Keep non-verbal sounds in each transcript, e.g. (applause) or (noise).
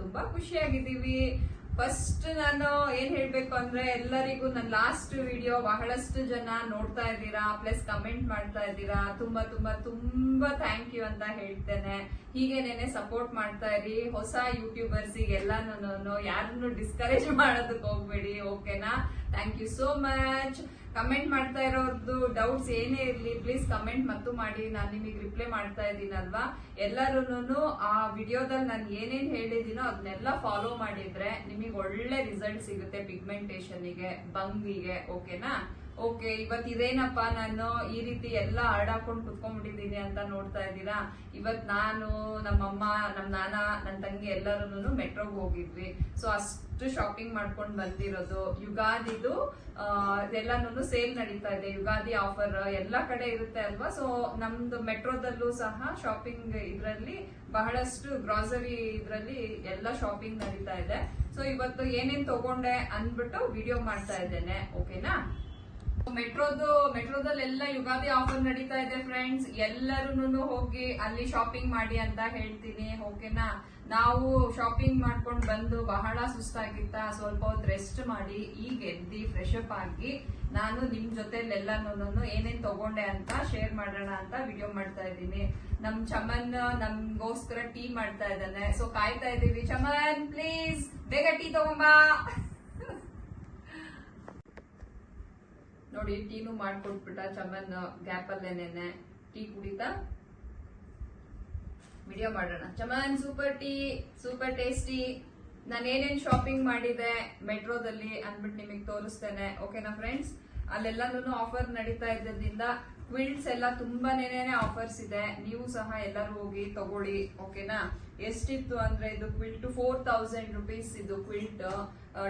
ತುಂಬಾ ಖುಷಿಯಾಗಿದ್ದೀವಿ. ಫಸ್ಟ್ ನಾನು ಏನ್ ಹೇಳ್ಬೇಕು ಅಂದ್ರೆ ಎಲ್ಲರಿಗೂ ನನ್ನ ಲಾಸ್ಟ್ ವಿಡಿಯೋ ಬಹಳಷ್ಟು ಜನ ನೋಡ್ತಾ ಇದ್ದೀರಾ ಪ್ಲಸ್ ಕಮೆಂಟ್ ಮಾಡ್ತಾ ಇದ್ದೀರಾ. ತುಂಬಾ ತುಂಬಾ ತುಂಬಾ ಥ್ಯಾಂಕ್ ಯು ಅಂತ ಹೇಳ್ತೇನೆ. ಹೀಗೆ ನೆನೆ ಸಪೋರ್ಟ್ ಮಾಡ್ತಾ ಇರಿ. ಹೊಸ ಯೂಟ್ಯೂಬರ್ಸ್ ಎಲ್ಲಾನು ಯಾರನ್ನು ಡಿಸ್ಕರೇಜ್ ಮಾಡೋದಕ್ಕೆ ಹೋಗ್ಬೇಡಿ ಓಕೆನಾ thank you so much comment ಮಾಡ್ತಾ ಇರೋದು ಡೌಟ್ಸ್ ಏನೇ ಇರಲಿ ಪ್ಲೀಸ್ ಕಮೆಂಟ್ ಮತ್ತು ಮಾಡಿ. ನಾನು ನಿಮಗೆ ರಿಪ್ಲೈ ಮಾಡ್ತಾ ಇದ್ದೀನಲ್ವಾ ಎಲ್ಲರೂ ಆ ವಿಡಿಯೋದಲ್ಲಿ ನಾನು ಏನೇನ್ ಹೇಳಿದ್ದೀನೋ ಅದನ್ನೆಲ್ಲ ಫಾಲೋ ಮಾಡಿದ್ರೆ ನಿಮಗೆ ಒಳ್ಳೆ ರಿಸಲ್ಟ್ ಸಿಗುತ್ತೆ ಪಿಗ್ಮೆಂಟೇಷನ್ಗೆ ಬಂಗಿಗೆ ಓಕೆನಾ ಓಕೆ, ಇವತ್ ಇದೇನಪ್ಪ ನಾನು ಈ ರೀತಿ ಎಲ್ಲ ಹಾಡಾಕೊಂಡು ಕುತ್ಕೊಂಡ್ಬಿಟ್ಟಿದೀನಿ ಅಂತ ನೋಡ್ತಾ ಇದ್ದೀರಾ? ಇವತ್ ನಾನು ನಮ್ಮಮ್ಮ, ನಮ್ ನಾನ, ನನ್ ತಂಗಿ ಎಲ್ಲರೂ ಮೆಟ್ರೋಗ್ ಹೋಗಿದ್ವಿ. ಸೊ ಅಷ್ಟು ಶಾಪಿಂಗ್ ಮಾಡ್ಕೊಂಡ್ ಬಂದಿರೋದು. ಯುಗಾದಿದು ಎಲ್ಲಾನು ಸೇಲ್ ನಡೀತಾ ಇದೆ. ಯುಗಾದಿ ಆಫರ್ ಎಲ್ಲಾ ಕಡೆ ಇರುತ್ತೆ ಅಲ್ವಾ? ಸೊ ನಮ್ದು ಮೆಟ್ರೋದಲ್ಲೂ ಸಹ ಶಾಪಿಂಗ್ ಇದ್ರಲ್ಲಿ ಬಹಳಷ್ಟು ಗ್ರಾಸರಿ ಇದ್ರಲ್ಲಿ ಎಲ್ಲ ಶಾಪಿಂಗ್ ನಡೀತಾ ಇದೆ. ಸೊ ಇವತ್ತು ಏನೇನ್ ತಗೊಂಡೆ ಅಂದ್ಬಿಟ್ಟು ವಿಡಿಯೋ ಮಾಡ್ತಾ ಇದ್ದೇನೆ. ಓಕೆನಾ ಮೆಟ್ರೋದು, ಮೆಟ್ರೋದಲ್ಲೆಲ್ಲ ಯುಗಾದಿ ಆಫರ್ ನಡೀತಾ ಇದೆ ಫ್ರೆಂಡ್ಸ್ ಎಲ್ಲರೂ ಹೋಗಿ ಅಲ್ಲಿ ಶಾಪಿಂಗ್ ಮಾಡಿ ಅಂತ ಹೇಳ್ತೀನಿ ಓಕೆನಾ ನಾವು ಶಾಪಿಂಗ್ ಮಾಡ್ಕೊಂಡು ಬಂದು ಬಹಳ ಸುಸ್ತಾಗಿತ್ತ, ಸ್ವಲ್ಪ ಹೊತ್ತು ರೆಸ್ಟ್ ಮಾಡಿ, ಈಗ ಎದ್ದಿ ಫ್ರೆಶ್ ಅಪ್ ಆಗಿ ನಾನು ನಿಮ್ ಜೊತೆಲೆಲ್ಲಾನು ಏನೇನ್ ತಗೊಂಡೆ ಅಂತ ಶೇರ್ ಮಾಡೋಣ ಅಂತ ವಿಡಿಯೋ ಮಾಡ್ತಾ ಇದ್ದೀನಿ. ನಮ್ ಚಮನ್, ನಮ್ಗೋಸ್ಕರ ಟೀ ಮಾಡ್ತಾ ಇದ್ದಾನೆ. ಸೊ ಕಾಯ್ತಾ ಇದೀವಿ. ಚಮನ್ ಪ್ಲೀಸ್ ಬೇಗ ಟೀ ತಗೊಂಬಾ. ನೋಡಿ, ಟೀನು ಮಾಡ್ಕೊಟ್ಬಿಟ್ಟ ಚಮನ್ ಗ್ಯಾಪ್ ಅಲ್ಲೇನೆ ಟೀ ಕುಡಿತಾ ವಿಡಿಯೋ ಮಾಡೋಣ. Chaman super tea super tasty ನಾನು ಏನೇನ್ ಶಾಪಿಂಗ್ ಮಾಡಿದೆ ಮೆಟ್ರೋದಲ್ಲಿ ಅಂದ್ಬಿಟ್ಟು ನಿಮಗೆ ತೋರಿಸ್ತೇನೆ. ಓಕೆನಾ ಫ್ರೆಂಡ್ಸ್ ಅಲ್ಲೆಲ್ಲಾನು ಆಫರ್ ನಡೀತಾ ಇದ್ದರಿಂದ ಕ್ವಿಲ್ಟ್ಸ್ ಎಲ್ಲ ತುಂಬಾನೇನೆ ಆಫರ್ಸ್ ಇದೆ. ನೀವು ಸಹ ಎಲ್ಲರೂ ಹೋಗಿ ತಗೊಳ್ಳಿ ಓಕೆನಾ ಎಷ್ಟಿತ್ತು ಅಂದ್ರೆ ಇದು ಕ್ವಿಲ್ಟ್ ಫೋರ್ ತೌಸಂಡ್ ರುಪೀಸ್ ಇದು ಕ್ವಿಲ್ಟ್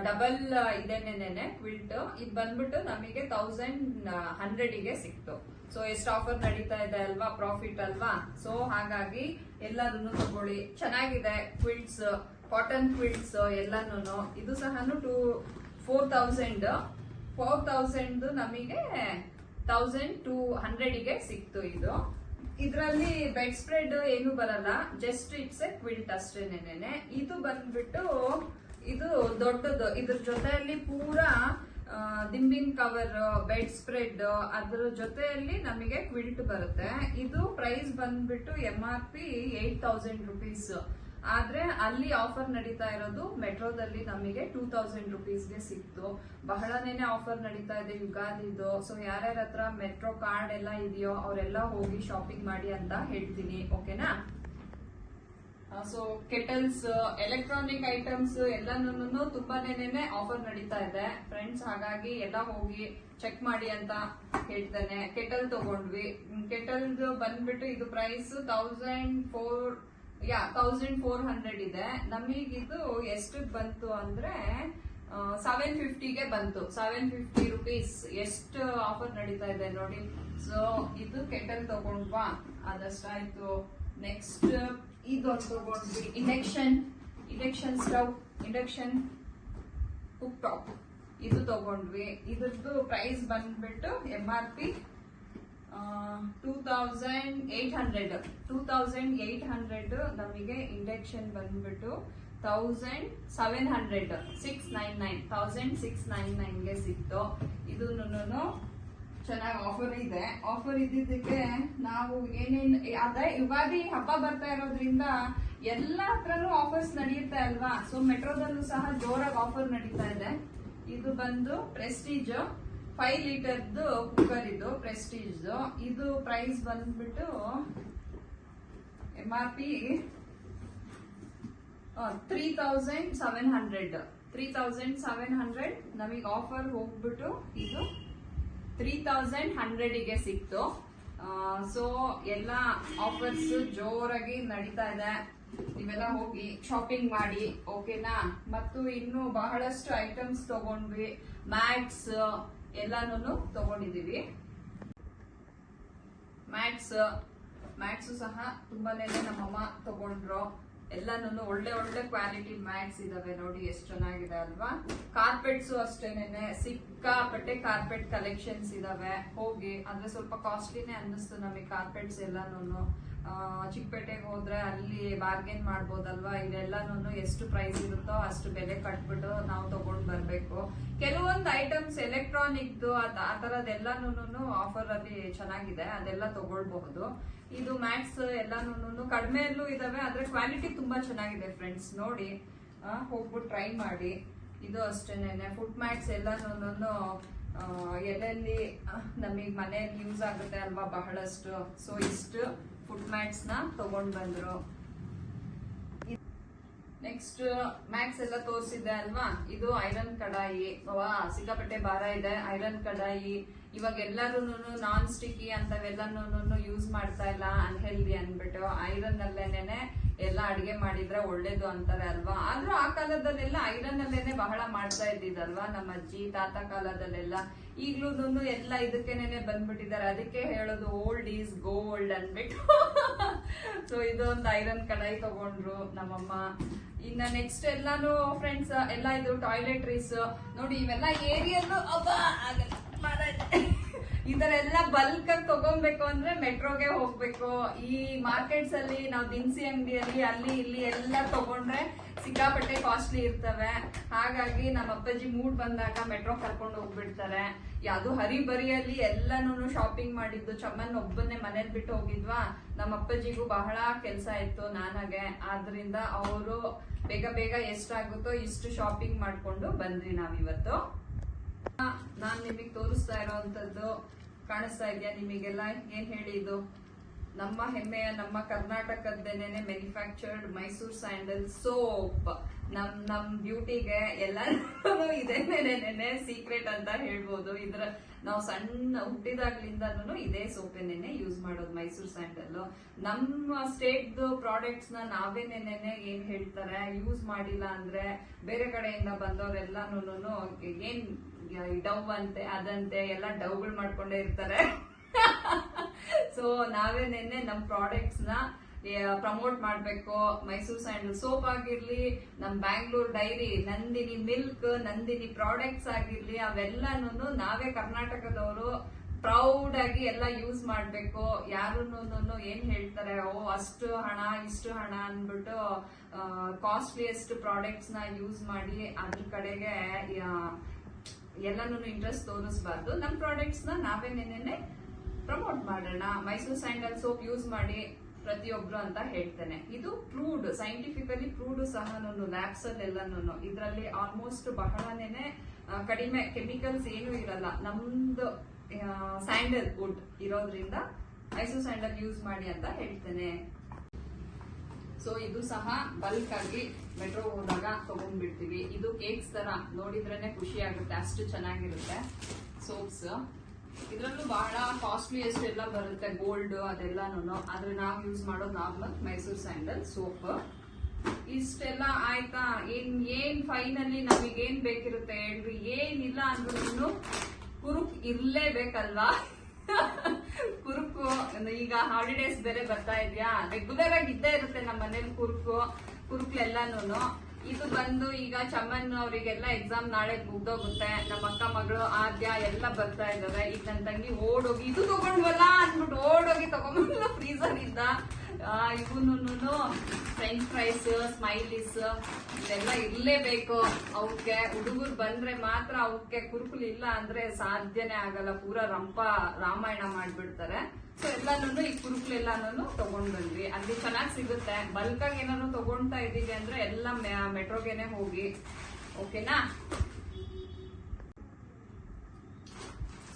ಡಬಲ್ ಇದೇನೇನೆ ಕ್ವಿಲ್ಟ್ ಇದು ಬಂದ್ಬಿಟ್ಟು ನಮಗೆ ತೌಸಂಡ್ ಹಂಡ್ರೆಡಿಗೆ ಸಿಕ್ತು. ಸೊ ಎಷ್ಟು ಆಫರ್ ನಡೀತಾ ಇದೆ ಅಲ್ವಾ? ಪ್ರಾಫಿಟ್ ಅಲ್ವಾ? ಸೊ ಹಾಗಾಗಿ ಎಲ್ಲದನ್ನು ತಗೊಳ್ಳಿ. ಚೆನ್ನಾಗಿದೆ ಕ್ವಿಲ್ಟ್ಸ್ ಕಾಟನ್ ಕ್ವಿಲ್ಟ್ಸ್ ಎಲ್ಲಾನು ಇದು ಸಹ two four thousand four thousand ನಮಗೆ ತೌಸಂಡ್ ಟೂ ಹಂಡ್ರೆಡಿಗೆ ಸಿಕ್ತು ಇದು. ಇದರಲ್ಲಿ ಬೆಡ್ ಸ್ಪ್ರೆಡ್ ಏನು ಬರಲ್ಲ ಜಸ್ಟ್ ಇಟ್ಸ್ ಎ ಕ್ವಿಲ್ಟ್ ಅಷ್ಟೇನೆ ಇದು ಬಂದ್ಬಿಟ್ಟು ಇದು ದೊಡ್ಡದು, ಇದ್ರ ಜೊತೆಯಲ್ಲಿ ಪೂರಾ ದಿಂಬಿನ್ ಕವರ್ ಬೆಡ್ ಸ್ಪ್ರೆಡ್ ಅದ್ರ ಜೊತೆಯಲ್ಲಿ ನಮಗೆ ಕ್ವಿಲ್ಟ್ ಬರುತ್ತೆ. ಇದು ಪ್ರೈಸ್ ಬಂದ್ಬಿಟ್ಟು M R P eight thousand rupees ಆದ್ರೆ ಅಲ್ಲಿ ಆಫರ್ ನಡೀತಾ ಇರೋದು ಮೆಟ್ರೋದಲ್ಲಿ ನಮಗೆ ಟೂ ತೌಸಂಡ್ ರುಪೀಸ್ಗೆ ಸಿಕ್ತು. ಬಹಳನೇನೆ ಆಫರ್ ನಡೀತಾ ಇದೆ, ಯುಗಾದಿದು. ಸೊ ಯಾರ್ಯಾರ ಹತ್ರ ಮೆಟ್ರೋ ಕಾರ್ಡ್ ಎಲ್ಲ ಇದೆಯೋ ಅವರೆಲ್ಲ ಹೋಗಿ ಶಾಪಿಂಗ್ ಮಾಡಿ ಅಂತ ಹೇಳ್ತೀನಿ ಓಕೆನಾ ಸೊ ಕೆಟಲ್ಸ್ ಎಲೆಕ್ಟ್ರಾನಿಕ್ ಐಟಮ್ಸ್ ಎಲ್ಲಾನು ತುಂಬಾನೇನೆ ಆಫರ್ ನಡೀತಾ ಇದೆ. ಫ್ರೆಂಡ್ಸ್ ಹಾಗಾಗಿ ಎಲ್ಲ ಹೋಗಿ ಚೆಕ್ ಮಾಡಿ ಅಂತ ಹೇಳ್ತೇನೆ. ಕೆಟಲ್ ತಗೊಂಡ್ವಿ. ಕೆಟಲ್ ಬಂದ್ಬಿಟ್ಟು ಇದು ಪ್ರೈಸ್ ತೌಸಂಡ್ ಫೋರ್ ಯಾ ತೌಸಂಡ್ ಫೋರ್ ಹಂಡ್ರೆಡ್ ಇದೆ. ನಮಗಿದು ಎಷ್ಟು ಬಂತು ಅಂದ್ರೆ ಸೆವೆನ್ ಫಿಫ್ಟಿಗೆ ಬಂತು. ಸೆವೆನ್ ಫಿಫ್ಟಿ ರುಪೀಸ್ ಎಷ್ಟು ಆಫರ್ ನಡೀತಾ ಇದೆ ನೋಡಿ. ಸೊ ಇದು ಕೆಟಲ್ ತಗೊಂಡ್ವಾ ಅದಷ್ಟಾಯ್ತು. ನೆಕ್ಸ್ಟ್ ಇದು ತಗೊಂಡ್ವಿ. Induction induction stove induction cooktop ಇದು ತಗೊಂಡ್ವಿ. ಇದ್ರದ್ದು ಪ್ರೈಸ್ ಬಂದ್ಬಿಟ್ಟು M R P two eight hundred two hundred ನಮಗೆ ಇಂಡಕ್ಷನ್ ಬಂದ್ಬಿಟ್ಟು thousand seven hundred six nine nine thousand six nine ನೈನ್ಗೆ ಸಿಕ್ತು. ಇದನ್ನು ಚೆನ್ನಾಗಿ ಆಫರ್ ಇದೆ. ಆಫರ್ ಇದ್ದಿದ್ದಕ್ಕೆ ನಾವು ಏನೇನು ಅದೇ ಯುಗಾದಿ ಹಬ್ಬ ಬರ್ತಾ ಇರೋದ್ರಿಂದ ಎಲ್ಲ ಹತ್ರನೂ ಆಫರ್ಸ್ ನಡೆಯುತ್ತೆ ಅಲ್ವಾ ಸೊ ಮೆಟ್ರೋದಲ್ಲೂ ಸಹ ಜೋರಾಗಿ ಆಫರ್ ನಡೀತಾ ಇದೆ. ಇದು ಬಂದು ಪ್ರೆಸ್ಟೀಜ್ ಫೈವ್ ಲೀಟರ್ದು ಕುಕ್ಕರ್ ಇದು ಪ್ರೆಸ್ಟೀಜ್ ಇದು ಪ್ರೈಸ್ ಬಂದ್ಬಿಟ್ಟು M R P three thousand seven hundred three thousand seven hundred ನಮಗೆ ಆಫರ್ ಹೋಗ್ಬಿಟ್ಟು ಇದು ತ್ರೀ ತೌಸಂಡ್ ಹಂಡ್ರೆಡಿಗೆ ಸಿಕ್ತು. ಸೊ ಎಲ್ಲ ಆಫರ್ಸ್ ಜೋರಾಗಿ ನಡೀತಾ ಇದೆ. ನೀವೆಲ್ಲ ಹೋಗಿ ಶಾಪಿಂಗ್ ಮಾಡಿ ಓಕೆನಾ ಮತ್ತು ಇನ್ನು ಬಹಳಷ್ಟು ಐಟಮ್ಸ್ ತಗೊಂಡ್ವಿ. ಮ್ಯಾಟ್ಸ್ ಎಲ್ಲಾನು ತಗೊಂಡಿದೀವಿ ಮ್ಯಾಟ್ಸ್ ಮ್ಯಾಟ್ಸ್ ಸಹ ತುಂಬಾನೇ ನಮ್ಮಮ್ಮ ತಗೊಂಡ್ರು. ಎಲ್ಲಾನು ಒಳ್ಳೆ ಒಳ್ಳೆ ಕ್ವಾಲಿಟಿ ಮ್ಯಾಟ್ಸ್ ಇದಾವೆ ನೋಡಿ, ಎಷ್ಟು ಚೆನ್ನಾಗಿದೆ ಅಲ್ವಾ? ಕಾರ್ಪೆಟ್ಸ್ ಅಷ್ಟೇನೆ ಸಿಕ್ ಸಿಕ್ಕಾಪಟ್ಟೆ ಕಾರ್ಪೆಟ್ ಕಲೆಕ್ಷನ್ಸ್ ಇದಾವೆ. ಹೋಗಿ, ಅಂದ್ರೆ ಸ್ವಲ್ಪ ಕಾಸ್ಟ್ಲಿನೇ ಅನ್ನಿಸ್ತು ನಮಗೆ ಕಾರ್ಪೆಟ್ಸ್ ಎಲ್ಲಾನು ಚಿಕ್ಕಪೇಟೆಗೆ ಹೋದ್ರೆ ಅಲ್ಲಿ ಬಾರ್ಗೇನ್ ಮಾಡ್ಬೋದಲ್ವಾ? ಇದೆಲ್ಲಾನು ಎಷ್ಟು ಪ್ರೈಸ್ ಇರುತ್ತೋ ಅಷ್ಟು ಬೆಲೆ ಕಟ್ಬಿಟ್ಟು ನಾವು ತಗೊಂಡ್ ಬರ್ಬೇಕು. ಕೆಲವೊಂದು ಐಟಮ್ಸ್ ಎಲೆಕ್ಟ್ರಾನಿಕ್ ಆ ತರದೆಲ್ಲಾನು ಆಫರ್ ಅಲ್ಲಿ ಚೆನ್ನಾಗಿದೆ, ಅದೆಲ್ಲ ತಗೊಳ್ಬಹುದು. ಇದು ಮ್ಯಾಟ್ಸ್ ಎಲ್ಲಾನು ಕಡಿಮೆಯಲ್ಲೂ ಇದಾವೆ, ಆದ್ರೆ ಕ್ವಾಲಿಟಿ ತುಂಬಾ ಚೆನ್ನಾಗಿದೆ ಫ್ರೆಂಡ್ಸ್ ನೋಡಿ ಹೋಗ್ಬಿಟ್ಟು ಟ್ರೈ ಮಾಡಿ. ಇದು ಅಷ್ಟೇನೆ ಫುಡ್ ಮ್ಯಾಟ್ಸ್ ಎಲ್ಲಾನು ಎಲ್ಲೆಲ್ಲಿ, ನಮಗೆ ಮನೆಯಲ್ಲಿ ಯೂಸ್ ಆಗುತ್ತೆ ಅಲ್ವಾ ಬಹಳಷ್ಟು. ಸೊ ಇಷ್ಟು. ಮ್ಯಾಟ್ಸ್ನ ತಗೊಂಡ್ ಬಂದ್ರು. ನೆಕ್ಸ್ಟ್ ಮ್ಯಾಕ್ಸ್ ಎಲ್ಲ ತೋರಿಸಿದ್ದೆ ಅಲ್ವಾ? ಇದು ಐರನ್ ಕಡಾಯಿ. ಸಿಕ್ಕಾಪಟ್ಟೆ ಭಾರ ಇದೆ. ಐರನ್ ಕಡಾಯಿ ಇವಾಗ ಎಲ್ಲರೂ ನಾನ್ ಸ್ಟಿಕ್ಕಿ ಅಂತವೆಲ್ಲನೂ ಯೂಸ್ ಮಾಡ್ತಾ ಇಲ್ಲ ಅನ್ಹೆಲ್ದಿ ಅಂದ್ಬಿಟ್ಟು ಐರನ್ ಅಲ್ಲೇನೆ ಎಲ್ಲ ಅಡಿಗೆ ಮಾಡಿದ್ರೆ ಒಳ್ಳೇದು ಅಂತಾರೆ ಅಲ್ವಾ? ಆದ್ರೂ ಆ ಕಾಲದಲ್ಲೆಲ್ಲ ಐರನ್ ಅಲ್ಲೇನೆ ಬಹಳ ಮಾಡ್ತಾ ಇದ್ದಿದ್ದಲ್ವಾ ನಮ್ಮ ಅಜ್ಜಿ, ತಾತ ಕಾಲದಲ್ಲೆಲ್ಲ? ಈಗ್ಲೂ ಎಲ್ಲ ಇದಕ್ಕೇನೆ ಬಂದ್ಬಿಟ್ಟಿದ್ದಾರೆ. ಅದಕ್ಕೆ ಹೇಳೋದು ಓಲ್ಡ್ ಈಸ್ ಗೋಲ್ಡ್ ಅನ್ಬಿಟ್ಟು ಸೊ ಇದೊಂದು ಐರನ್ ಕಡಾಯಿ ತಗೊಂಡ್ರು ನಮ್ಮಮ್ಮ. ಇನ್ನ ನೆಕ್ಸ್ಟ್ ಎಲ್ಲಾನು ಫ್ರೆಂಡ್ಸ್ ಎಲ್ಲ ಇದು ಟಾಯ್ಲೆಟ್ರೀಸ್ ನೋಡಿ, ಇವೆಲ್ಲ ಏರಿಯಲ್ಲೂ ಅಬ್ಬಾ, ಆಗಲ್ಲ. ಇದರೆಲ್ಲ ಬಲ್ಕ್ ಆಗಿ ತಗೊಬೇಕು ಅಂದ್ರೆ ಮೆಟ್ರೋಗೆ ಹೋಗ್ಬೇಕು. ಈ ಮಾರ್ಕೆಟ್ಸ್ ಅಲ್ಲಿ ನಾವು ದಿನಸಿ ಅಂಗಡಿಯಲ್ಲಿ ಅಲ್ಲಿ ಇಲ್ಲಿ ಎಲ್ಲ ತಗೊಂಡ್ರೆ ಸಿಕ್ಕಾಪಟ್ಟೆ ಕಾಸ್ಟ್ಲಿ ಇರ್ತವೆ. ಹಾಗಾಗಿ ನಮ್ಮ ಅಪ್ಪಾಜಿ ಮೂಡ್ ಬಂದಾಗ ಮೆಟ್ರೋ ಕರ್ಕೊಂಡು ಹೋಗ್ಬಿಡ್ತಾರೆ. ಯಾವ್ದು ಹರಿಬರಿಯಲ್ಲಿ ಎಲ್ಲಾನು ಶಾಪಿಂಗ್ ಮಾಡಿದ್ದು. ಚಮ್ಮನ್ ಒಬ್ಬನೇ ಮನೇಲಿ ಬಿಟ್ಟು ಹೋಗಿದ್ವಾ? ನಮ್ಮ ಅಪ್ಪಾಜಿಗೂ ಬಹಳ ಕೆಲಸ ಇತ್ತು ನಾನಾಗೆ. ಆದ್ರಿಂದ ಅವರು ಬೇಗ ಬೇಗ ಎಷ್ಟಾಗುತ್ತೋ ಇಷ್ಟು ಶಾಪಿಂಗ್ ಮಾಡ್ಕೊಂಡು ಬಂದ್ವಿ ನಾವಿವತ್ತು. ನಾನ್ ನಿಮಗೆ ತೋರಿಸ್ತಾ ಇರೋವಂಥದ್ದು ಕಾಣಿಸ್ತಾ ಇದೆಯಾ ನಿಮಗೆಲ್ಲ? ಏನ್ ಹೇಳಿದ್ದು ನಮ್ಮ ಹೆಮ್ಮೆಯ, ನಮ್ಮ ಕರ್ನಾಟಕದ್ದೇನೆ ಮ್ಯಾನುಫ್ಯಾಕ್ಚರ್ಡ್ ಮೈಸೂರ್ ಸ್ಯಾಂಡಲ್ ಸೋಪ್ ನಮ್ ನಮ್ ಬ್ಯೂಟಿಗೆ ಎಲ್ಲರೂ ಇದೇನೇನೆ ಸೀಕ್ರೆಟ್ ಅಂತ ಹೇಳ್ಬೋದು. ಇದ್ರ ನಾವು ಸಣ್ಣ ಹುಟ್ಟಿದಾಗ್ಲಿಂದನೂ ಇದೇ ಸೋಪೆನೇನೆ ಯೂಸ್ ಮಾಡೋದು ಮೈಸೂರ್ ಸ್ಯಾಂಡಲ್ ನಮ್ಮ ಸ್ಟೇಟ್ ಪ್ರಾಡಕ್ಟ್ಸ್ನ ನಾವೇನೇನೆ ಏನ್ ಹೇಳ್ತಾರೆ ಯೂಸ್ ಮಾಡಿಲ್ಲ ಅಂದ್ರೆ ಬೇರೆ ಕಡೆಯಿಂದ ಬಂದವರೆಲ್ಲಾನು ಏನ್ ಡವ್ ಅಂತೆ, ಅದಂತೆ ಎಲ್ಲ ಡವ್ಗಳು ಮಾಡ್ಕೊಂಡೇ ಇರ್ತಾರೆ. (laughs) ಸೊ ನಾವೇ ನಿನ್ನೆ ನಮ್ಮ ಪ್ರಾಡಕ್ಟ್ಸ್ನ ಪ್ರಮೋಟ್ ಮಾಡಬೇಕು. ಮೈಸೂರ್ ಸ್ಯಾಂಡಲ್ ಸೋಪ್ ಆಗಿರ್ಲಿ, ನಮ್ Bangalore dairy Nandini milk Nandini products ಆಗಿರ್ಲಿ ಅವೆಲ್ಲನೂ ನಾವೇ ಕರ್ನಾಟಕದವರು ಪ್ರೌಡ್ ಆಗಿ ಎಲ್ಲ ಯೂಸ್ ಮಾಡ್ಬೇಕು. ಯಾರು ಏನ್ ಹೇಳ್ತಾರೆ, ಓ, ಅಷ್ಟು ಹಣ, ಇಷ್ಟು ಹಣ ಅಂದ್ಬಿಟ್ಟು ಕಾಸ್ಟ್ಲಿಯೆಸ್ಟ್ ಪ್ರಾಡಕ್ಟ್ಸ್ನ ಯೂಸ್ ಮಾಡಿ ಅದ್ರ ಕಡೆಗೆ ಎಲ್ಲಾನು ಇಂಟ್ರೆಸ್ಟ್ ತೋರಿಸ್ಬಾರ್ದು. ನಮ್ ಪ್ರಾಡಕ್ಟ್ಸ್ನ ನಾವೇ ನೆನೆನೆ ಪ್ರಮೋಟ್ ಮಾಡೋಣ. ಮೈಸೂರ್ ಸ್ಯಾಂಡಲ್ ಸೋಪ್ ಯೂಸ್ ಮಾಡಿ ಪ್ರತಿಯೊಬ್ರು ಅಂತ ಹೇಳ್ತೇನೆ. ಇದು ಪ್ರೂವ್ಡ್ ಸೈಂಟಿಫಿಕಲಿ ಪ್ರೂವ್ಡ್ ಸಹ ಲ್ಯಾಬ್ಸ್ ಅಲ್ಲಿ ಇದರಲ್ಲಿ ಆಲ್ಮೋಸ್ಟ್ ಬಹಳನೇ ಕಡಿಮೆ ಕೆಮಿಕಲ್ಸ್ ಏನು ಇರಲ್ಲ. ನಮ್ದು ಸ್ಯಾಂಡಲ್ ವುಡ್ ಇರೋದ್ರಿಂದ ಮೈಸೂರ್ ಸ್ಯಾಂಡಲ್ ಯೂಸ್ ಮಾಡಿ ಅಂತ ಹೇಳ್ತೇನೆ. ಸೊ ಇದು ಸಹ ಬಲ್ಕ್ ಆಗಿ ಮೆಟ್ರೋ ಹೋದಾಗ ತಗೊಂಡ್ಬಿಡ್ತೀವಿ. ಇದು ಕೇಕ್ಸ್ ತರ ನೋಡಿದ್ರೇನೆ ಖುಷಿ ಆಗುತ್ತೆ ಅಷ್ಟು ಚೆನ್ನಾಗಿರುತ್ತೆ ಸೋಪ್ಸ್ ಇದ್ರಲ್ಲೂ ಬಹಳ ಕಾಸ್ಟ್ಲಿಯೆಸ್ಟ್ ಎಲ್ಲ ಬರುತ್ತೆ ಗೋಲ್ಡ್ ಅದೆಲ್ಲಾನು ಆದ್ರೆ ನಾವು ಯೂಸ್ ಮಾಡೋದು ನಾರ್ಮಲ್ ಮೈಸೂರ್ ಸ್ಯಾಂಡಲ್ ಸೋಪ್ ಇಷ್ಟೆಲ್ಲ ಆಯ್ತಾ? ಏನ್ ಏನ್ ಫೈನಲಿ ನಮಗೇನ್ ಬೇಕಿರುತ್ತೆ ಹೇಳ್ರಿ? ಏನಿಲ್ಲ ಅಂದ್ರೂ ಕುರುಕ್ ಇರ್ಲೇಬೇಕಲ್ವಾ? ಕುರುಕು ಈಗ ಹಾಲಿಡೇಸ್ ಬೇರೆ ಬರ್ತಾ ಇದೆಯಾ? ರೆಗ್ಯುಲರ್ ಆಗಿ ಇದ್ದೇ ಇರುತ್ತೆ ನಮ್ಮ ಮನೇಲಿ ಕುರುಕು ಕುರುಕ್ಲೆಲ್ಲಾನು ಇದು ಬಂದು ಈಗ ಚಮ್ಮನ್ ಅವರಿಗೆಲ್ಲ ಎಕ್ಸಾಮ್ ನಾಳೆ ಮುಗ್ದೋಗುತ್ತೆ. ನಮ್ಮ ಅಕ್ಕ ಮಗಳು, ಆದ್ಯ ಎಲ್ಲ ಬರ್ತಾ ಇದಾವೆ. ಈಗ ನನ್ನ ತಂಗಿ ಓಡೋಗಿ, ಇದು ತಗೊಂಡ್ವಲ್ಲ? ಅಂದ್ಬಿಟ್ಟು ಓಡೋಗಿ ತಗೊಂಡ್ಬಂದು ಫ್ರೀಸರ್ ಇಂದ. ಇವನು ಫ್ರೆಂಚ್ ಫ್ರೈಸ್ ಸ್ಮೈಲೀಸ್ ಇದೆಲ್ಲ ಇರ್ಲೇಬೇಕು ಅವಕ್ಕೆ ಹುಡುಗರು ಬಂದ್ರೆ ಮಾತ್ರ ಅವಕ್ಕೆ ಕುರುಕುಲು ಇಲ್ಲ ಅಂದ್ರೆ ಸಾಧ್ಯನೇ ಆಗಲ್ಲ. ಪೂರಾ ರಂಪ ರಾಮಾಯಣ ಮಾಡ್ಬಿಡ್ತಾರೆ. ಸೊ ಎಲ್ಲಾನು ಈ ಕುರುಕುಲು ಎಲ್ಲಾನು ತಗೊಂಡ್ ಬಂದ್ವಿ ಅಲ್ಲಿ ಚೆನ್ನಾಗಿ ಸಿಗುತ್ತೆ. ಬಲ್ಕ್ ಆಗಿ ಏನಾದ್ರು ತಗೊಂಡ್ತಾ ಇದೀವಿ ಅಂದ್ರೆ ಎಲ್ಲ ಮೆಟ್ರೋಗೆನೆ ಹೋಗಿ. ಓಕೆನಾ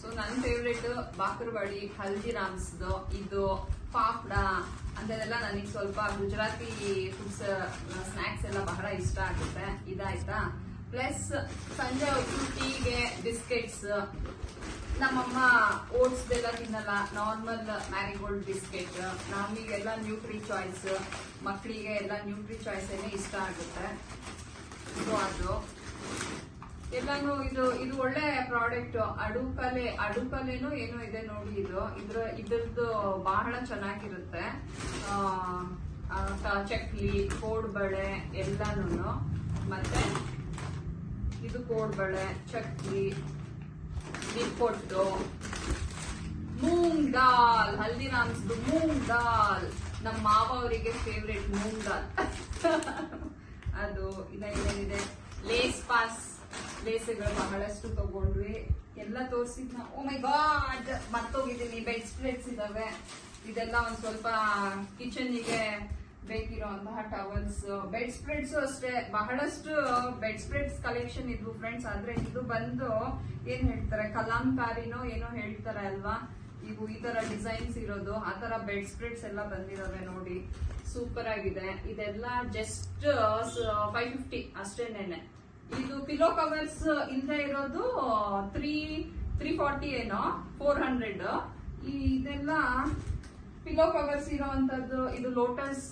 ಸೊ ನನ್ನ ಫೇವ್ರೇಟ್ ಬಾಕರ್ವಾಡಿ ಹಲ್ದಿರಾಮ್ಸ್ದು. ಇದು ಪಾಪ್ಡ. ಅಂತದೆಲ್ಲ ನನಗೆ ಸ್ವಲ್ಪ ಗುಜರಾತಿ ಫುಡ್ಸ್ ಸ್ನ್ಯಾಕ್ಸ್ ಎಲ್ಲ ಬಹಳ ಇಷ್ಟ ಆಗುತ್ತೆ. ಇದಾಯ್ತಾ? ಪ್ಲಸ್ ಸಂಜೆ ಹೊತ್ತು ಟೀಗೆ ಬಿಸ್ಕೆಟ್ಸ್ ನಮ್ಮಮ್ಮ ಓಟ್ಸ್ ಬೆಲ್ಲ ತಿನ್ನಲ್ಲ. ನಾರ್ಮಲ್ ಮ್ಯಾರಿಗೋಲ್ಡ್ ಬಿಸ್ಕೆಟ್ ನಮಗೆಲ್ಲ ನ್ಯೂಟ್ರಿ ಚಾಯ್ಸ್ ಮಕ್ಕಳಿಗೆ ಎಲ್ಲ ನ್ಯೂಟ್ರಿ ಚಾಯ್ಸ್ ಇಷ್ಟ ಆಗುತ್ತೆ. ಸೊ ಅದು. ಎಲ್ಲಾನು ಇದು ಇದು ಒಳ್ಳೆ ಪ್ರಾಡಕ್ಟ್ ಅಡುಕಲೆ ಅಡುಕಲೆನೂ ಏನೋ ಇದೆ ನೋಡಿ ಇದು. ಇದ್ರ, ಇದ್ರದ್ದು ಬಹಳ ಚೆನ್ನಾಗಿರುತ್ತೆ. ಚಕ್ಲಿ, ಕೋಡ್ಬಳೆ ಎಲ್ಲಾನು ಮತ್ತೆ ಇದು ಕೋಡ್ಬಳೆ, ಚಕ್ಲಿ, ನಿಪ್ಪೊಟ್ಟು ಮೂಂಗ್ ದಾಲ್ ಹಲ್ದಿರಾಮ್ಸ್ದು ಮೂಂಗ್ ದಾಲ್ ನಮ್ಮ ಮಾವ ಅವರಿಗೆ ಫೇವ್ರೆಟ್ ಮೂಂಗ್ ದಾಲ್ (laughs) ಅದು ಇದೇನಿದೆ ಲೇಸ್ ಪಾಸ್. ಲೇಸ್ಗಳು ಬಹಳಷ್ಟು ತಗೊಂಡ್ವಿ. ಎಲ್ಲ ತೋರಿಸಿದ್ನ ಓ ಮೈ ಗಾಡ್ ಮರ್ತೋಗಿದ್ದೀನಿ. ಬೆಡ್ ಸ್ಪ್ರೆಡ್ಸ್ ಇದಾವೆ. ಇದೆಲ್ಲ ಒಂದ್ ಸ್ವಲ್ಪ ಕಿಚನ್ನಿಗೆ ಬೇಕಿರುವಂತಹ ಟವಲ್ಸ್ ಬೆಡ್ ಸ್ಪ್ರೆಡ್ಸ್ ಅಷ್ಟೇ. ಬಹಳಷ್ಟು ಬೆಡ್ ಸ್ಪ್ರೆಡ್ಸ್ ಕಲೆಕ್ಷನ್ ಇದ್ವು ಫ್ರೆಂಡ್ಸ್ ಆದ್ರೆ ಇದು ಬಂದು ಏನ್ ಹೇಳ್ತಾರೆ, ಕಲಾಂಕಾರಿನೋ ಏನೋ ಹೇಳ್ತಾರೆ ಅಲ್ವಾ? ಇವು ಈ ತರ ಡಿಸೈನ್ಸ್ ಇರೋದು. ಆ ತರ ಬೆಡ್ ಸ್ಪ್ರೆಡ್ಸ್ ಎಲ್ಲ ಬಂದಿರೋವೆ ನೋಡಿ. ಸೂಪರ್ ಆಗಿದೆ. ಇದೆಲ್ಲ ಜಸ್ಟ್ ಫೈವ್ ಫಿಫ್ಟಿ ಅಷ್ಟೇನೆ ಇದು ಪಿಲೋ ಕವರ್ಸ್ ಹಿಂದೆ ಇರೋದು ತ್ರೀ ತ್ರೀ ಫಾರ್ಟಿ ಏನೋ ಫೋರ್ ಹಂಡ್ರೆಡ್ ಇದೆಲ್ಲ ಪಿಲೋ ಕವರ್ಸ್ ಇರೋವಂಥದ್ದು ಇದು ಲೋಟಸ್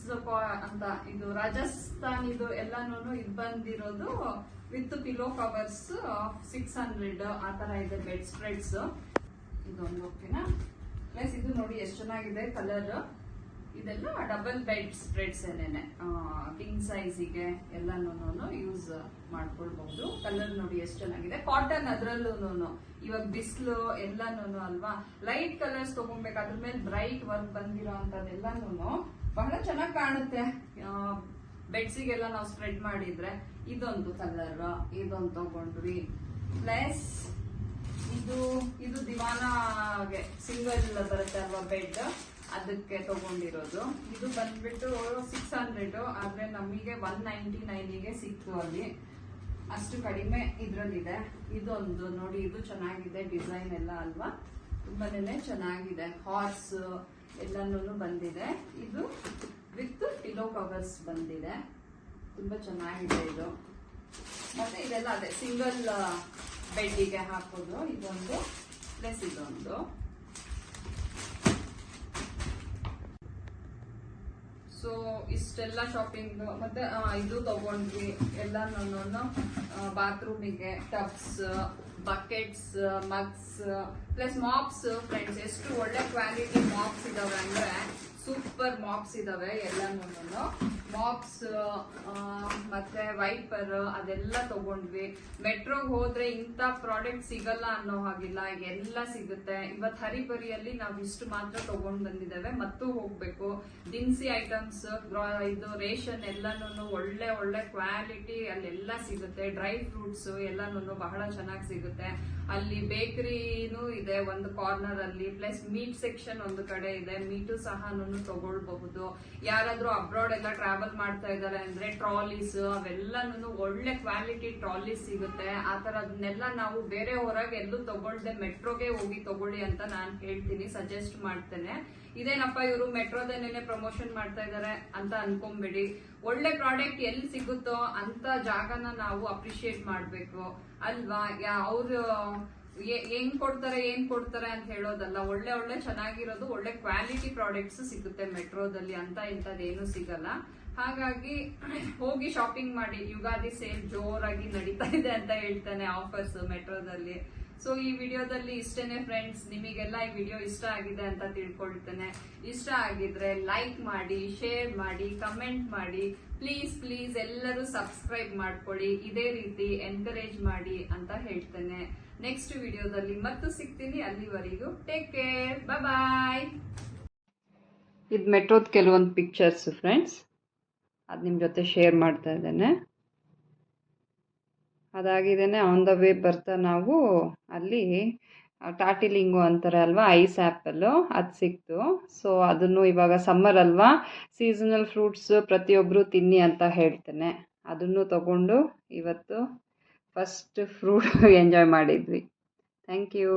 ಅಂತ, ಇದು ರಾಜಸ್ಥಾನ್ ಇದು ಎಲ್ಲಾನು ಇದು ಬಂದಿರೋದು with pillow covers six hundred. ಆ ತರ ಇದೆ ಬೆಡ್ ಸ್ಪ್ರೆಡ್ಸ್. ಇದೊಂದು ಓಕೆನಾ? ಪ್ಲಸ್ ಇದು ನೋಡಿ ಎಷ್ಟು ಚೆನ್ನಾಗಿದೆ ಕಲರ್. ಇದೆಲ್ಲ ಡಬಲ್ ಬೆಡ್ ಸ್ಪ್ರೆಡ್ಸ್ ಏನೇನೆ. ಕಿಂಗ್ ಸೈಜಿಗೆ ಎಲ್ಲಾನು ಯೂಸ್ ಮಾಡ್ಕೊಳ್ಬಹುದು. ಕಲರ್ ನೋಡಿ ಎಷ್ಟು ಚೆನ್ನಾಗಿದೆ. ಕಾಟನ್ ಅದ್ರಲ್ಲೂ ಇವಾಗ ಬಿಸಿಲು ಎಲ್ಲಾನು ಅಲ್ವಾ? ಲೈಟ್ ಕಲರ್ಸ್ ತಗೊಬೇಕು. ಅದ್ರ ಮೇಲೆ ಬ್ರೈಟ್ ವರ್ಕ್ ಬಂದಿರೋ ಅಂತದೆಲ್ಲಾನು ಬಹಳ ಚೆನ್ನಾಗಿ ಕಾಣುತ್ತೆ. ಬೆಡ್ಸಿಗೆಲ್ಲ ನಾವು ಸ್ಪ್ರೆಡ್ ಮಾಡಿದ್ರೆ ಇದೊಂದು ಕಲರ್ ಇದೊಂದು ತಗೊಂಡ್ವಿ. ಪ್ಲಸ್ ಇದು ಇದು ದಿವಾನಾಗೆ ಸಿಂಗಲ್ ಬರುತ್ತೆ ಅಲ್ವಾ ಬೆಡ್ ಅದಕ್ಕೆ ತಗೊಂಡಿರೋದು. ಇದು ಬಂದ್ಬಿಟ್ಟು ಸಿಕ್ಸ್ ಹಂಡ್ರೆಡ್ ಆದ್ರೆ ನಮಗೆ ಒನ್ ನೈಂಟಿ ನೈನಿಗೆ ಸಿಕ್ತು ಅಲ್ಲಿ. ಅಷ್ಟು ಕಡಿಮೆ ಇದ್ರಲ್ಲಿದೆ. ಇದೊಂದು ನೋಡಿ, ಇದು ಚೆನ್ನಾಗಿದೆ ಡಿಸೈನ್ ಎಲ್ಲ ಅಲ್ವಾ? ತುಂಬಾನೇ ಚೆನ್ನಾಗಿದೆ. ಹಾರ್ಸ್ ಎಲ್ಲನೂ ಬಂದಿದೆ. ಇದು ವಿತ್ ಪಿಲೋ ಕವರ್ಸ್ ಬಂದಿದೆ. ತುಂಬಾ ಚೆನ್ನಾಗಿದೆ ಇದು. ಮತ್ತೆ ಇದೆಲ್ಲ ಅದೇ ಸಿಂಗಲ್ ಬೆಡ್ಡಿಗೆ ಹಾಕೋದು. ಇದೊಂದು ಪ್ಲಸ್ ಇದೊಂದು. ಸೊ ಇಷ್ಟೆಲ್ಲ ಶಾಪಿಂಗ್ ಮತ್ತೆ ಇದು ತಗೊಂಡ್ವಿ. ಎಲ್ಲ ನಾನು ಬಾತ್ರೂಮಿಗೆ tubs buckets mugs plus mops friends ಎಷ್ಟು ಒಳ್ಳೆ ಕ್ವಾಲಿಟಿ ಮಾಪ್ಸ್ ಇದಾವೆ ಅಂದ್ರೆ ಸೂಪರ್ ಮಾಪ್ಸ್ ಇದಾವೆ ಎಲ್ಲಾನು ಮಾಪ್ಸ್ ಮತ್ತೆ ವೈಪರ್ ಅದೆಲ್ಲ ತಗೊಂಡ್ವಿ. ಮೆಟ್ರೋಗ್ ಹೋದ್ರೆ ಇಂಥ ಪ್ರಾಡಕ್ಟ್ ಸಿಗಲ್ಲ ಅನ್ನೋ ಹಾಗಿಲ್ಲ. ಎಲ್ಲ ಸಿಗುತ್ತೆ. ಇವತ್ತು ಹರಿಬರಿಯಲ್ಲಿ ನಾವು ಇಷ್ಟು ಮಾತ್ರ ತಗೊಂಡ್ ಬಂದಿದ್ದೇವೆ. ಮತ್ತು ಹೋಗ್ಬೇಕು. ದಿನಸಿ ಐಟಮ್ಸ್ ಇದು ರೇಷನ್ ಎಲ್ಲಾನು ಒಳ್ಳೆ ಒಳ್ಳೆ ಕ್ವಾಲಿಟಿ ಅಲ್ಲೆಲ್ಲ ಸಿಗುತ್ತೆ. ಡ್ರೈ ಫ್ರೂಟ್ಸ್ ಎಲ್ಲಾನು ಬಹಳ ಚೆನ್ನಾಗಿ ಸಿಗುತ್ತೆ. ಅಲ್ಲಿ ಬೇಕರಿನೂ ಇದೆ ಒಂದು ಕಾರ್ನರ್ ಅಲ್ಲಿ. ಪ್ಲಸ್ ಮೀಟ್ ಸೆಕ್ಷನ್ ಒಂದು ಕಡೆ ಇದೆ. ಮೀಟು ಸಹ ತಗೊಳ್ಬಹುದು. ಯಾರಾದ್ರೂ ಅಬ್ರಾಡ್ ಎಲ್ಲ ಟ್ರಾವೆಲ್ ಮಾಡ್ತಾ ಇದಾರೆ ಅಂದ್ರೆ ಟ್ರಾಲೀಸ್ ಅವೆಲ್ಲನೂ ಒಳ್ಳೆ ಕ್ವಾಲಿಟಿ ಟ್ರಾಲೀಸ್ ಸಿಗುತ್ತೆ. ಆ ತರದನ್ನೆಲ್ಲ ನಾವು ಬೇರೆ ಹೊರಗೆ ಎಲ್ಲೂ ತಗೊಳ್ದೆ, ಮೆಟ್ರೋಗೆ ಹೋಗಿ ತಗೊಳ್ಳಿ ಅಂತ ನಾನು ಹೇಳ್ತೀನಿ ಸಜೆಸ್ಟ್ ಮಾಡ್ತೇನೆ. ಇದೇನಪ್ಪ ಇವರು ಮೆಟ್ರೋದನ್ನೇನೆ ಪ್ರಮೋಷನ್ ಮಾಡ್ತಾ ಇದಾರೆ ಅಂತ ಅನ್ಕೊಂಬೇಡಿ. ಒಳ್ಳೆ ಪ್ರಾಡಕ್ಟ್ ಎಲ್ಲಿ ಸಿಗುತ್ತೋ ಅಂತ ಜಾಗನ ನಾವು ಅಪ್ರಿಶಿಯೇಟ್ ಮಾಡ್ಬೇಕು. ಅಲ್ವಾ? ಅವ್ರು ಹೆಂಗ್ ಕೊಡ್ತಾರೆ, ಏನ್ ಕೊಡ್ತಾರೆ ಅಂತ ಹೇಳೋದಲ್ಲ. ಒಳ್ಳೆ ಒಳ್ಳೆ ಚೆನ್ನಾಗಿರೋದು, ಒಳ್ಳೆ ಕ್ವಾಲಿಟಿ ಪ್ರಾಡಕ್ಟ್ಸ್ ಸಿಗುತ್ತೆ ಮೆಟ್ರೋದಲ್ಲಿ ಅಂತ ಇಂಥದ್ದೇನು ಸಿಗಲ್ಲ. ಹಾಗಾಗಿ ಹೋಗಿ ಶಾಪಿಂಗ್ ಮಾಡಿ. ಯುಗಾದಿ ಸೇಲ್ ಜೋರಾಗಿ ನಡೀತಾ ಇದೆ ಅಂತ ಹೇಳ್ತಾನೆ ಆಫರ್ಸ್ ಮೆಟ್ರೋದಲ್ಲಿ. ಸೊ ಈ ವಿಡಿಯೋದಲ್ಲಿ ಇಷ್ಟೇನೆ ಫ್ರೆಂಡ್ಸ್ ನಿಮಗೆಲ್ಲ ಈ ವಿಡಿಯೋ ಇಷ್ಟ ಆಗಿದೆ ಅಂತ ತಿಳ್ಕೊಳ್ತೇನೆ. ಇಷ್ಟ ಆಗಿದ್ರೆ ಲೈಕ್ ಮಾಡಿ ಶೇರ್ ಮಾಡಿ ಕಮೆಂಟ್ ಮಾಡಿ. ಪ್ಲೀಸ್ ಪ್ಲೀಸ್ ಎಲ್ಲರೂ ಸಬ್ಸ್ಕ್ರೈಬ್ ಮಾಡ್ಕೊಳ್ಳಿ. ಇದೇ ರೀತಿ ಎನ್ಕರೇಜ್ ಮಾಡಿ ಅಂತ ಹೇಳ್ತೇನೆ. ನೆಕ್ಸ್ಟ್ ವಿಡಿಯೋದಲ್ಲಿ ಮತ್ತೆ ಸಿಗ್ತೀನಿ. ಅಲ್ಲಿವರೆಗೂ ಟೇಕ್ ಕೇರ್ ಬಾಯ್ ಇದು ಮೆಟ್ರೋದ ಕೆಲವೊಂದು ಪಿಕ್ಚರ್ಸ್ ಫ್ರೆಂಡ್ಸ್ ಅದು ನಿಮ್ಮ ಜೊತೆ ಶೇರ್ ಮಾಡ್ತಾ ಇದ್ದೇನೆ. ಅದಾಗಿದ್ದೇನೆ. ಆನ್ ದ ವೇ ಬರ್ತಾ ನಾವು ಅಲ್ಲಿ ಟಾಟಿಲಿಂಗು ಅಂತಾರೆ ಅಲ್ವಾ, ಐಸ್ ಆ್ಯಪಲ್ಲು. ಅದು ಸಿಕ್ತು. ಸೊ ಅದನ್ನು ಇವಾಗ ಸಮ್ಮರ್ ಅಲ್ವಾ ಸೀಸನಲ್ ಫ್ರೂಟ್ಸ್ ಪ್ರತಿಯೊಬ್ಬರು ತಿನ್ನಿ ಅಂತ ಹೇಳ್ತೇನೆ. ಅದನ್ನು ತಗೊಂಡು ಇವತ್ತು ಫಸ್ಟ್ ಫ್ರೂಟ್ ಎಂಜಾಯ್ ಮಾಡಿದ್ವಿ. Thank you